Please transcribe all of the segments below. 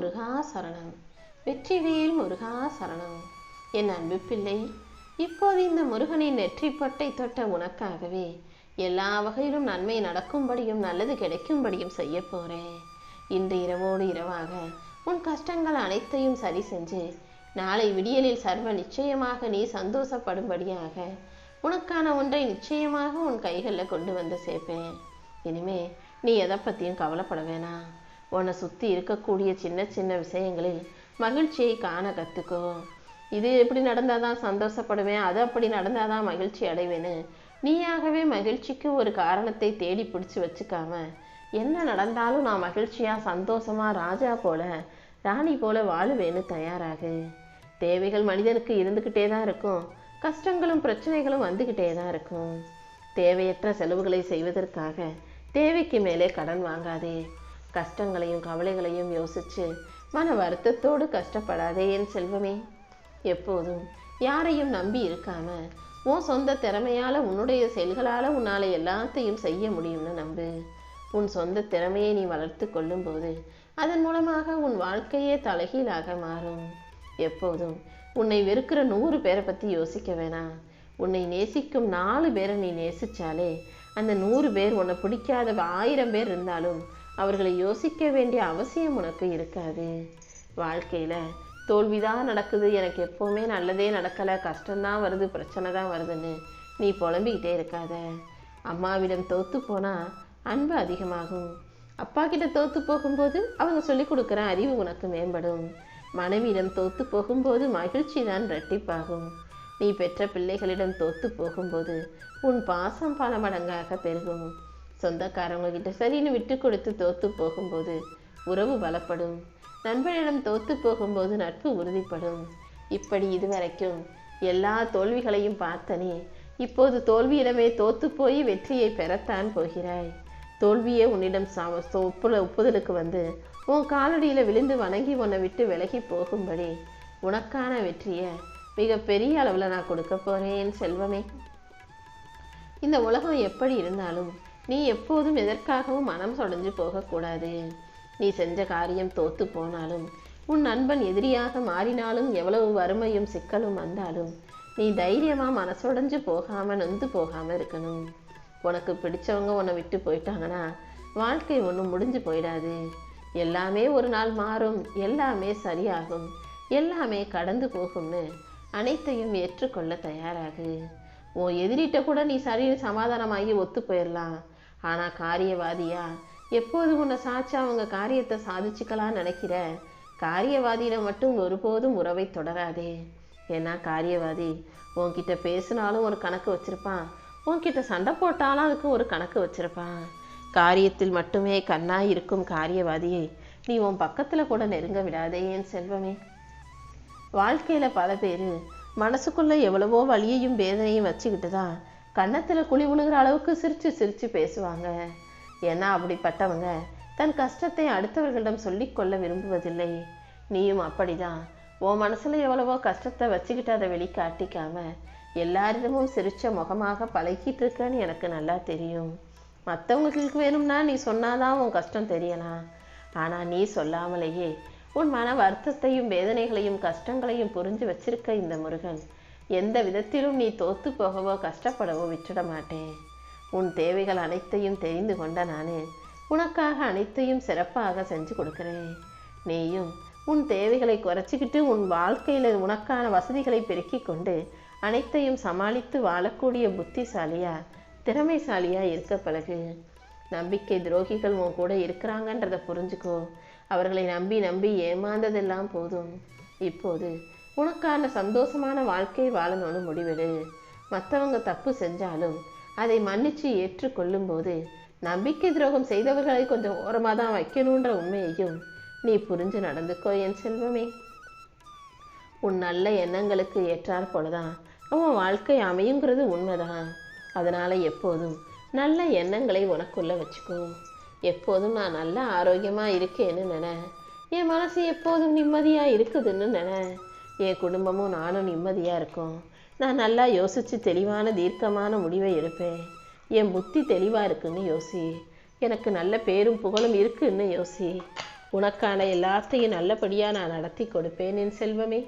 முருகா சரணம். வெற்றிவேல் முருகா சரணம். என் அன்பு பிள்ளை இப்போது இந்த முருகனின் நெற்றிப்பட்டை தொட்ட உனக்காகவே எல்லா வகையிலும் நன்மை நடக்கும்படியும் நல்லது கிடைக்கும்படியும் செய்ய போறேன். இன்று இரவோடு இரவாக உன் கஷ்டங்கள் அனைத்தையும் சரி செஞ்சு நாளை விடியலில் சர்வ நிச்சயமாக நீ சந்தோஷப்படும்படியாக உனக்கான ஒன்றை நிச்சயமாக உன் கைகளில் கொண்டு வந்து சேர்ப்பேன். இனிமே நீ எதை பற்றியும் கவலைப்பட வேணாம். உன்னை சுற்றி இருக்கக்கூடிய சின்ன சின்ன விஷயங்களில் மகிழ்ச்சியை காண கற்றுக்கோ இது எப்படி நடந்தால் தான் சந்தோஷப்படுவேன் அது அப்படி நடந்தால் தான் மகிழ்ச்சி அடைவேன்னு நீயாகவே மகிழ்ச்சிக்கு ஒரு காரணத்தை தேடி பிடிச்சி வச்சுக்காம என்ன நடந்தாலும் நான் மகிழ்ச்சியாக சந்தோஷமாக ராஜா போல ராணி போல வாழுவேன்னு தயாராகு. தேவைகள் மனிதனுக்கு இருந்துக்கிட்டே தான் இருக்கும் கஷ்டங்களும் பிரச்சனைகளும் வந்துக்கிட்டே தான் இருக்கும். தேவையற்ற செலவுகளை செய்வதற்காக தேவைக்கு மேலே கடன் வாங்காதே. கஷ்டங்களையும் கவலைகளையும் யோசிச்சு மன வருத்தத்தோடு கஷ்டப்படாதே என் செல்வமே. எப்போதும் யாரையும் நம்பி இருக்காம உன் சொந்த திறமையால் உன்னுடைய செயல்களால் உன்னால் எல்லாத்தையும் செய்ய முடியும்னு நம்பு. உன் சொந்த திறமையை நீ வளர்த்து கொள்ளும்போது அதன் மூலமாக உன் வாழ்க்கையே தலைகீழாக மாறும். எப்போதும் உன்னை வெறுக்கிற நூறு பேரை பற்றி யோசிக்க வேணாம். உன்னை நேசிக்கும் நாலு பேரை நீ நேசிச்சாலே அந்த நூறு பேர் உன்னை பிடிக்காத ஆயிரம் பேர் இருந்தாலும் அவர்களை யோசிக்க வேண்டிய அவசியம் உனக்கு இருக்காது. வாழ்க்கையில் தோல்விதான் நடக்குது. எனக்கு எப்போவுமே நல்லதே நடக்கலை. கஷ்டம்தான் வருது. பிரச்சனை தான் வருதுன்னு நீ புலம்பிக்கிட்டே இருக்காத. அம்மாவிடம் தோத்து போனால் அன்பு அதிகமாகும். அப்பா கிட்ட தோத்து போகும்போது அவங்க சொல்லிக் கொடுக்குற அறிவு உனக்கு மேம்படும். மனைவியிடம் தோத்து போகும்போது மகிழ்ச்சி தான் இரட்டிப்பாகும். நீ பெற்ற பிள்ளைகளிடம் தோத்து போகும்போது உன் பாசம் பல மடங்காக பெருகும். சொந்தக்காரவங்க கிட்ட சரின்னு விட்டு கொடுத்து தோத்து போகும்போது உறவு பலப்படும். நண்பனிடம் தோத்து போகும்போது நட்பு உறுதிப்படும். இப்படி இதுவரைக்கும் எல்லா தோல்விகளையும் பார்த்தனே இப்போது தோல்வியிடமே தோத்து போய் வெற்றியை பெறத்தான் போகிறாய். தோல்வியே உன்னிடம் சா ஒப்புல ஒப்புதலுக்கு வந்து உன் காலடியில் விழுந்து வணங்கி உன்னை விட்டு விலகி போகும்படி உனக்கான வெற்றியை மிக பெரிய அளவில் நான் கொடுக்க போகிறேன் செல்வமே. இந்த உலகம் எப்படி இருந்தாலும் நீ எப்போதும் எதற்காகவும் மனம் சொடைஞ்சு போகக்கூடாது. நீ செஞ்ச காரியம் தோத்து போனாலும் உன் நண்பன் எதிரியாக மாறினாலும் எவ்வளவு வறுமையும் சிக்கலும் வந்தாலும் நீ தைரியமாக மனசுடைஞ்சு போகாமல் நொந்து போகாமல் இருக்கணும். உனக்கு பிடிச்சவங்க உன்னை விட்டு போயிட்டாங்கன்னா வாழ்க்கை ஒன்றும் முடிஞ்சு போயிடாது. எல்லாமே ஒரு நாள் மாறும் எல்லாமே சரியாகும் எல்லாமே கடந்து போகும்னு அனைத்தையும் ஏற்றுக்கொள்ள தயாராகு. உன் எதிரிட்ட கூட நீ சரி சமாதானமாகி ஒத்து போயிடலாம். ஆனால் காரியவாதியா எப்போது உன்னை சாச்சா அவங்க காரியத்தை சாதிச்சுக்கலாம் நினைக்கிற? காரியவாதியிடம் மட்டும் ஒருபோதும் உறவை தொடராதே. ஏன்னா காரியவாதி உன்கிட்ட பேசினாலும் ஒரு கணக்கு வச்சிருப்பான். உன்கிட்ட சண்டை போட்டாலும் அதுக்கு ஒரு கணக்கு வச்சிருப்பான். காரியத்தில் மட்டுமே கண்ணாய் இருக்கும் காரியவாதியை நீ உன் பக்கத்தில் கூட நெருங்க விடாதே என் செல்வமே. வாழ்க்கையில் பல பேர் மனசுக்குள்ளே எவ்வளவோ வலியையும் வேதனையும் வச்சுக்கிட்டு தான் கன்னத்தில் குழி விழுகிற அளவுக்கு சிரித்து சிரித்து பேசுவாங்க. ஏன்னா அப்படிப்பட்டவங்க தன் கஷ்டத்தை அடுத்தவர்களிடம் சொல்லிக்கொள்ள விரும்புவதில்லை. நீயும் அப்படிதான். உன் மனசில் எவ்வளவோ கஷ்டத்தை வச்சுக்கிட்டு அதை வெளிக்காட்டிக்காம எல்லாரிடமும் சிரிச்ச முகமாக பழகிட்டு இருக்கன்னு எனக்கு நல்லா தெரியும். மற்றவங்களுக்கு வேணும்னா நீ சொன்னாதான் உன் கஷ்டம் தெரியலாம். ஆனால் நீ சொல்லாமலேயே உன் மன வருத்தத்தையும் வேதனைகளையும் கஷ்டங்களையும் புரிஞ்சு வச்சிருக்க இந்த முருகன். எந்த விதத்திலும் நீ தோத்து போகவோ கஷ்டப்படவோ விட்டுட மாட்டேன் உன் தேவைகள் அனைத்தையும் தெரிந்து கொண்ட நான் உனக்காக அனைத்தையும் சிறப்பாக செஞ்சு கொடுக்குறேன். நீயும் உன் தேவைகளை குறைச்சிக்கிட்டு உன் வாழ்க்கையில் உனக்கான வசதிகளை பெருக்கிக் கொண்டு அனைத்தையும் சமாளித்து வாழக்கூடிய புத்திசாலியா திறமைசாலியா இருக்க பழகு. நம்பிக்கை துரோகிகள் உன் கூட இருக்கிறாங்கன்றதை புரிஞ்சுக்கோ. அவர்களை நம்பி நம்பி ஏமாந்ததெல்லாம் போதும். இப்போது உனக்கான சந்தோஷமான வாழ்க்கை வாழணும்னு முடிவெடு. மற்றவங்க தப்பு செஞ்சாலும் அதை மன்னிச்சு ஏற்றுக்கொள்ளும் போது நம்பிக்கை துரோகம் செய்தவர்களை கொஞ்சம் ஓரமாக தான் வைக்கணுன்ற உண்மையையும் நீ புரிஞ்சு நடந்துக்கோ என் செல்வமே. உன் நல்ல எண்ணங்களுக்கு ஏற்றாற் போலதான் உன் வாழ்க்கை அமையுங்கிறது உண்மைதான். அதனால எப்போதும் நல்ல எண்ணங்களை உனக்குள்ளே வச்சுக்கோ. எப்போதும் நான் நல்ல ஆரோக்கியமாக இருக்கேன்னு நினை. என் மனசு எப்போதும் நிம்மதியாக இருக்குதுன்னு நினை. என் குடும்பமும் நானும் நிம்மதியாக இருக்கோம். நான் நல்லா யோசித்து தெளிவான தீர்க்கமான முடிவை எடுப்பேன். என் புத்தி தெளிவாக இருக்குன்னு யோசி. எனக்கு நல்ல பேரும் புகழும் இருக்குன்னு யோசி. உனக்கான எல்லாத்தையும் நல்லபடியாக நான் நடத்தி கொடுப்பேன் என் செல்வமே.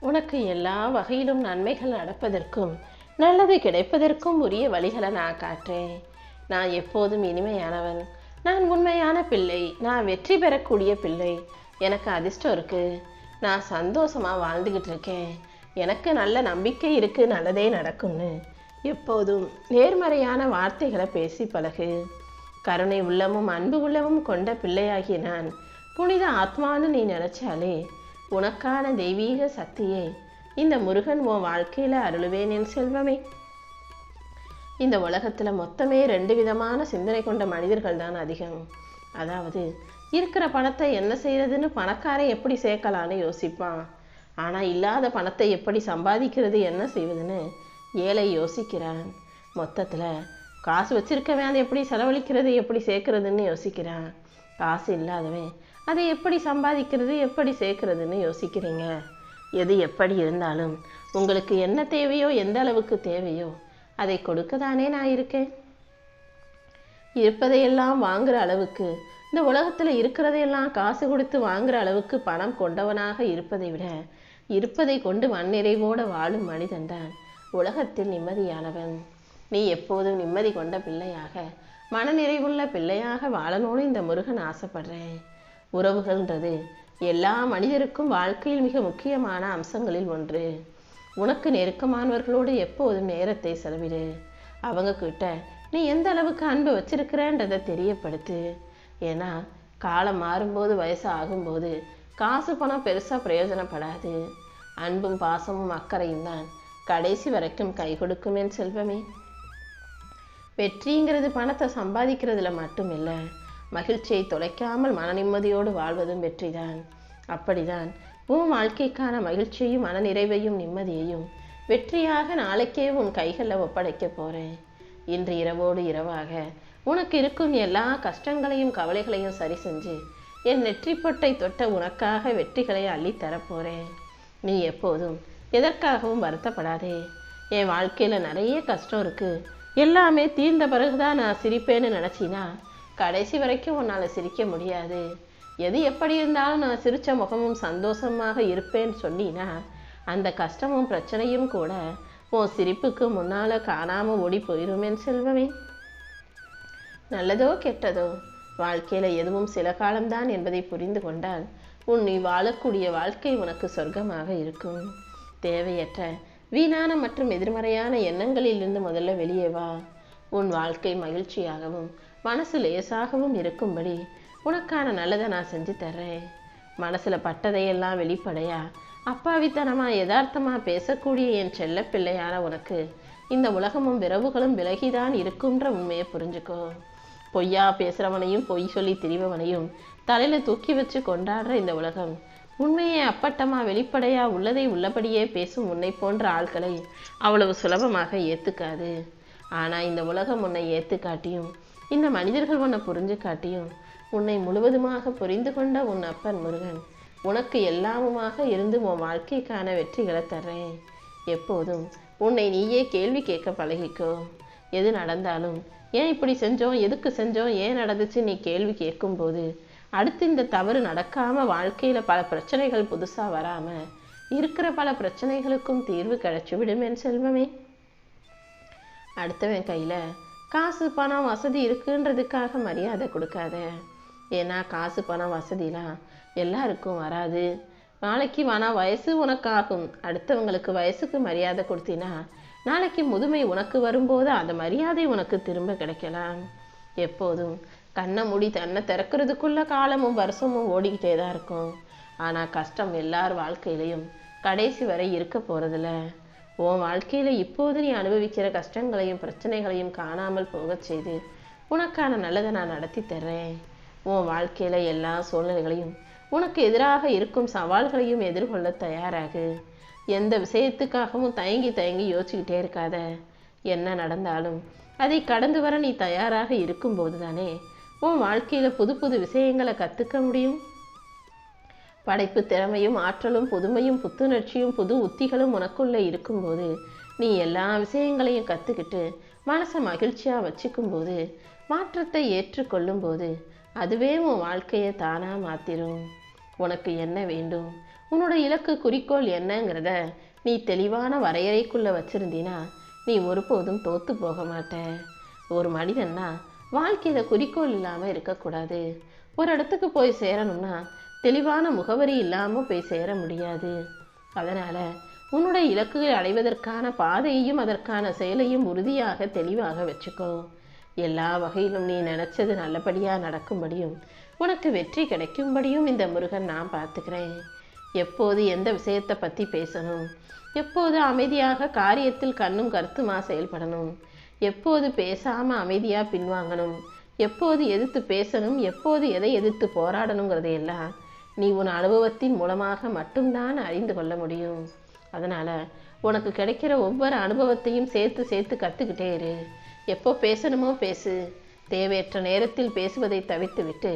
உனக்கு எல்லா வகையிலும் நன்மைகள் நடப்பதற்கும் நல்லது கிடைப்பதற்கும் உரிய வழிகளை நான் காட்டுறேன் நான் எப்போதும் இனிமையானவன். நான் உண்மையான பிள்ளை. நான் வெற்றி பெறக்கூடிய பிள்ளை. எனக்கு அதிர்ஷ்டம் இருக்குது நான் சந்தோஷமா வாழ்ந்துக்கிட்டு இருக்கேன். எனக்கு நல்ல நம்பிக்கை இருக்கு நல்லதே நடக்கும்னு. எப்போதும் நேர்மறையான வார்த்தைகளை பேசி பழகு. கருணை உள்ளமும் அன்பு உள்ளமும் கொண்ட பிள்ளையாகிய நான் புனித ஆத்மான்னு நீ நினைச்சாலே உனக்கான தெய்வீக சக்தியை இந்த முருகன் உன் வாழ்க்கையில் அருளுவேன் என் செல்வமே. இந்த உலகத்தில் மொத்தமே ரெண்டு விதமான சிந்தனை கொண்ட மனிதர்கள் தான் அதிகம். அதாவது இருக்கிற பணத்தை என்ன செய்யறதுன்னு பணக்காரன் எப்படி சேர்க்கலான்னு யோசிப்பான். ஆனால் இல்லாத பணத்தை எப்படி சம்பாதிக்கிறது என்ன செய்வதுன்னு ஏழை யோசிக்கிறான். மொத்தத்தில் காசு வச்சிருக்கவன் அதை எப்படி செலவழிக்கிறது எப்படி சேர்க்கறதுன்னு யோசிக்கிறான். காசு இல்லாதவன் அதை எப்படி சம்பாதிக்கிறது எப்படி சேர்க்கறதுன்னு யோசிக்கிறீங்க. எது எப்படி இருந்தாலும் உங்களுக்கு என்ன தேவையோ எந்த அளவுக்கு தேவையோ அதை கொடுக்க தானே நான் இருக்கேன். இருப்பதையெல்லாம் வாங்குற அளவுக்கு இந்த உலகத்தில் இருக்கிறதையெல்லாம் காசு கொடுத்து வாங்குற அளவுக்கு பணம் கொண்டவனாக இருப்பதை விட இருப்பதை கொண்டு மண்ணிறைவோடு வாழும் மனிதன்தான் உலகத்தில் நிம்மதியானவன். நீ எப்போதும் நிம்மதி கொண்ட பிள்ளையாக மனநிறைவுள்ள பிள்ளையாக வாழணும்னு இந்த முருகன் ஆசைப்படுறேன். உறவுகள்ன்றது எல்லா மனிதருக்கும் வாழ்க்கையில் மிக முக்கியமான அம்சங்களில் ஒன்று. உனக்கு நெருக்கமானவர்களோடு எப்போதும் நேரத்தை செலவிடு. அவங்க கிட்ட நீ எந்த அளவுக்கு அன்பு வச்சிருக்கிறன்றதை தெரியப்படுத்து. ஏன்னா காலம் மாறும்போது வயசு ஆகும்போது காசு பணம் பெருசா பிரயோஜனப்படாது. அன்பும் பாசமும் அக்கறையும் தான் கடைசி வரைக்கும் கை கொடுக்குமே செல்வமே. வெற்றிங்கிறது பணத்தை சம்பாதிக்கிறதுல மட்டும் இல்லை மகிழ்ச்சியை தொலைக்காமல் மன நிம்மதியோடு வாழ்வதும் வெற்றிதான். அப்படிதான் உன் வாழ்க்கைக்கான மகிழ்ச்சியையும் மனநிறைவையும் நிம்மதியையும் வெற்றியாக நாளைக்கே உன் கைகளில் ஒப்படைக்க போறேன். இன்று இரவோடு இரவாக உனக்கு இருக்கும் எல்லா கஷ்டங்களையும் கவலைகளையும் சரி செஞ்சு என் நெற்றிப்பட்டை தொட்ட உனக்காக வெற்றிகளை அள்ளித்தரப்போகிறேன் நீ எப்போதும் எதற்காகவும் வருத்தப்படாதே. என் வாழ்க்கையில் நிறைய கஷ்டம் இருக்குது எல்லாமே தீர்ந்த பிறகுதான் நான் சிரிப்பேன்னு நினச்சினா கடைசி வரைக்கும் உன்னால் சிரிக்க முடியாது. எது எப்படி இருந்தாலும் நான் சிரித்த முகமும் சந்தோஷமாக இருப்பேன்னு சொன்னினா அந்த கஷ்டமும் பிரச்சனையும் கூட உன் சிரிப்புக்கு முன்னால் காணாமல் ஓடி போயிருமேன் செல்வமே. நல்லதோ கெட்டதோ? வாழ்க்கையில் எதுவும் சில காலம்தான் என்பதை புரிந்து கொண்டால் உன் நீ வாழக்கூடிய வாழ்க்கை உனக்கு சொர்க்கமாக இருக்கும். தேவையற்ற வீணான மற்றும் எதிர்மறையான எண்ணங்களிலிருந்து முதல்ல வெளியே வா. உன் வாழ்க்கை மகிழ்ச்சியாகவும் மனசு லேசாகவும் இருக்கும்படி உனக்கான நல்லதை நான் செஞ்சு தர்றேன். மனசில் பட்டதையெல்லாம் வெளிப்படையா? அப்பாவித்தனமாக யதார்த்தமாக பேசக்கூடிய என் செல்ல பிள்ளையான உனக்கு இந்த உலகமும் விரவுகளும் விலகிதான் இருக்குன்ற உண்மையை புரிஞ்சுக்கோ. பொய்யா பேசுறவனையும் பொய் சொல்லி திரிபவனையும் தலையில தூக்கி வச்சு கொண்டாடுற இந்த உலகம். உண்மையை அப்பட்டமா வெளிப்படையா உள்ளதை உள்ளபடியே பேசும் உன்னை போன்ற ஆட்களை அவ்வளவு சுலபமாக ஏத்துக்காது. ஆனா இந்த உலகம் உன்னை ஏத்து காட்டியும் இந்த மனிதர்கள் உன்னை புரிஞ்சு காட்டியும் உன்னை முழுவதுமாக புரிந்து கொண்ட உன் அப்பன் முருகன் உனக்கு எல்லாமுமாக இருந்து உன் வாழ்க்கைக்கான வெற்றிகளை தர்றேன். எப்போதும் உன்னை நீயே கேள்வி கேட்க பழகிக்கோ. எது நடந்தாலும் ஏன் இப்படி செஞ்சோம் எதுக்கு செஞ்சோம் ஏன் நடந்துச்சு நீ கேள்வி கேட்கும்போது அடுத்து இந்த தவறு நடக்காம வாழ்க்கையில பல பிரச்சனைகள் புதுசா வராம இருக்கிற பல பிரச்சனைகளுக்கும் தீர்வு கிடைச்சு விடுமேன் செல்வமே. அடுத்தவன் கையில காசு பணம் வசதி இருக்குன்றதுக்காக மரியாதை கொடுக்காத. ஏன்னா காசு பணம் வசதிலாம் எல்லாருக்கும் வராது. நாளைக்கு வேணா வயசு உனக்காகும். அடுத்தவங்களுக்கு வயசுக்கு மரியாதை கொடுத்தினா நாளைக்கு முதுமை உனக்கு வரும்போது அந்த மரியாதை உனக்கு திரும்ப கிடைக்கலாம் எப்போதும் கண்ணை மூடி தன்னை திறக்கிறதுக்குள்ள காலமும் வருஷமும் ஓடிக்கிட்டே தான் இருக்கும். ஆனால் கஷ்டம் எல்லார் வாழ்க்கையிலையும் கடைசி வரை இருக்க போகிறதில்ல உன் வாழ்க்கையில் இப்போது நீ அனுபவிக்கிற கஷ்டங்களையும் பிரச்சனைகளையும் காணாமல் போகச் செய்து உனக்கான நல்லதை நான் நடத்தி தர்றேன். உன் வாழ்க்கையில் எல்லா சூழ்நிலைகளையும் உனக்கு எதிராக இருக்கும் சவால்களையும் எதிர்கொள்ள தயாராகு. எந்த விஷயத்துக்காகவும் தயங்கி தயங்கி யோசிச்சுக்கிட்டே இருக்காத. என்ன நடந்தாலும். அதை கடந்து வர நீ தயாராக இருக்கும்போது தானே உன் வாழ்க்கையில் புது புது விஷயங்களை கற்றுக்க முடியும். படைப்பு திறமையும் ஆற்றலும் புதுமையும் புத்துணர்ச்சியும் புது உத்திகளும் உனக்குள்ளே இருக்கும்போது நீ எல்லா விஷயங்களையும் கற்றுக்கிட்டு மனசை மகிழ்ச்சியாக வச்சுக்கும்போது மாற்றத்தை ஏற்றுக்கொள்ளும் போது அதுவே உன் வாழ்க்கையை தானாக மாற்றிடும் உனக்கு என்ன வேண்டும்? உன்னோட இலக்கு குறிக்கோள் என்னங்கிறத நீ தெளிவான வரையறைக்குள்ளே வச்சுருந்தீன்னா நீ ஒருபோதும் தோற்று போக மாட்ட ஒரு மனிதன்னா வாழ்க்கையில் குறிக்கோள் இல்லாமல் இருக்கக்கூடாது. ஒரு இடத்துக்கு போய் சேரணும்னா தெளிவான முகவரி இல்லாமல் போய் சேர முடியாது. அதனால் உன்னோட இலக்குகளை அடைவதற்கான பாதையையும் அதற்கான செயலையும் உறுதியாக தெளிவாக வச்சுக்கோ. எல்லா வகையிலும் நீ நினச்சது நல்லபடியாக நடக்கும்படியும் உனக்கு வெற்றி கிடைக்கும்படியும் இந்த முருகன் நான் பார்த்துக்கிறேன். எப்போது எந்த விஷயத்தை பற்றி பேசணும்? எப்போது அமைதியாக காரியத்தில் கண்ணும் கருத்துமாக செயல்படணும்? எப்போது பேசாமல் அமைதியாக பின்வாங்கணும்? எப்போது எதிர்த்து பேசணும்? எப்போது எதை எதிர்த்து போராடணுங்கிறதையெல்லாம் நீ உன் அனுபவத்தின் மூலமாக மட்டும்தான் அறிந்து கொள்ள முடியும். அதனால் உனக்கு கிடைக்கிற ஒவ்வொரு அனுபவத்தையும் சேர்த்து சேர்த்து கற்றுக்கிட்டே இரு. எப்போ பேசணுமோ பேசு. தேவையற்ற நேரத்தில் பேசுவதை தவிர்த்துவிட்டு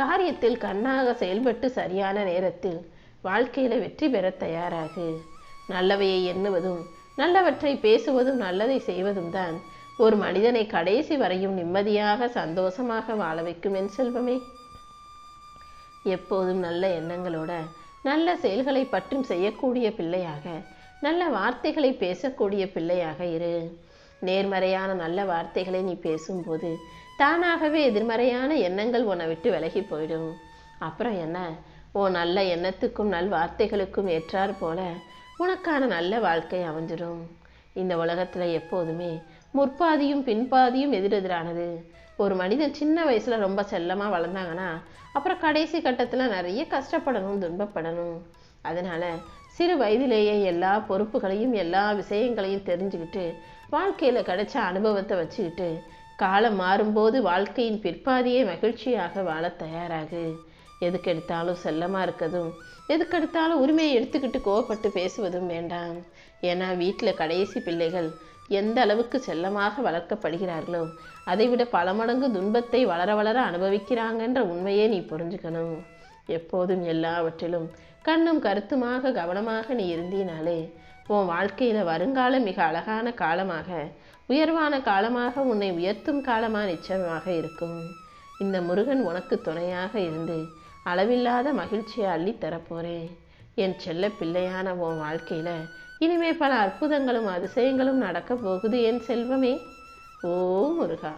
காரியத்தில் கண்ணாக செயல்பட்டு சரியான நேரத்தில் வாழ்க்கையில் வெற்றி பெற தயாராகு. நல்லவையை எண்ணுவதும் நல்லவற்றை பேசுவதும் நல்லதை செய்வதும் தான் ஒரு மனிதனை கடைசி வரையும் நிம்மதியாக சந்தோஷமாக வாழ வைக்கும் என் செல்வமே. எப்போதும் நல்ல எண்ணங்களோட நல்ல செயல்களை பற்றும் செய்யக்கூடிய பிள்ளையாக நல்ல வார்த்தைகளை பேசக்கூடிய பிள்ளையாக இரு. நேர்மறையான நல்ல வார்த்தைகளை நீ பேசும்போது தானாகவே எதிர்மறையான எண்ணங்கள் உன்னை விட்டு விலகி போயிடும். அப்புறம் என்ன? ஓ நல்ல எண்ணத்துக்கும் நல் வார்த்தைகளுக்கும் ஏற்றார் போல உனக்கான நல்ல வாழ்க்கை அமைஞ்சிடும் இந்த உலகத்தில் எப்போதுமே முற்பாதியும் பின்பாதியும் எதிரெதிரானது. ஒரு மனிதன் சின்ன வயசில் ரொம்ப செல்லமாக வளர்ந்தாங்கன்னா அப்புறம் கடைசி கட்டத்தில் நிறைய கஷ்டப்படணும் துன்பப்படணும். அதனால் சிறு வயதிலேயே எல்லா பொறுப்புகளையும் எல்லா விஷயங்களையும் தெரிஞ்சுக்கிட்டு வாழ்க்கையில் கிடைச்ச அனுபவத்தை வச்சுக்கிட்டு காலம் மாறும்போது வாழ்க்கையின் பிற்பாதியே மகிழ்ச்சியாக வாழ தயாராகு. எதுக்கு எடுத்தாலும் செல்லமாக இருக்கதும் எதுக்கு எடுத்தாலும் உரிமையை எடுத்துக்கிட்டு கோவப்பட்டு பேசுவதும் வேண்டாம். ஏன்னா வீட்டில் கடைசி பிள்ளைகள் எந்த அளவுக்கு செல்லமாக வளர்க்கப்படுகிறார்களோ அதைவிட பல மடங்கு துன்பத்தை வளர வளர அனுபவிக்கிறாங்கன்ற உண்மையே நீ புரிஞ்சுக்கணும். எப்போதும் எல்லாவற்றிலும் கண்ணும் கருத்துமாக கவனமாக நீ இருந்தீனாலே உன் வாழ்க்கையில் வருங்காலம் மிக அழகான காலமாக உயர்வான காலமாக உன்னை உயர்த்தும் காலமாக நிச்சயமாக இருக்கும். இந்த முருகன் உனக்கு துணையாக இருந்து அளவில்லாத மகிழ்ச்சியை அள்ளித் தரப்போகிறேன் என் செல்ல பிள்ளையான உன் வாழ்க்கையில் இனிமே பல அற்புதங்களும் அதிசயங்களும் நடக்கப் போகுது என் செல்வமே. ஓ முருகா.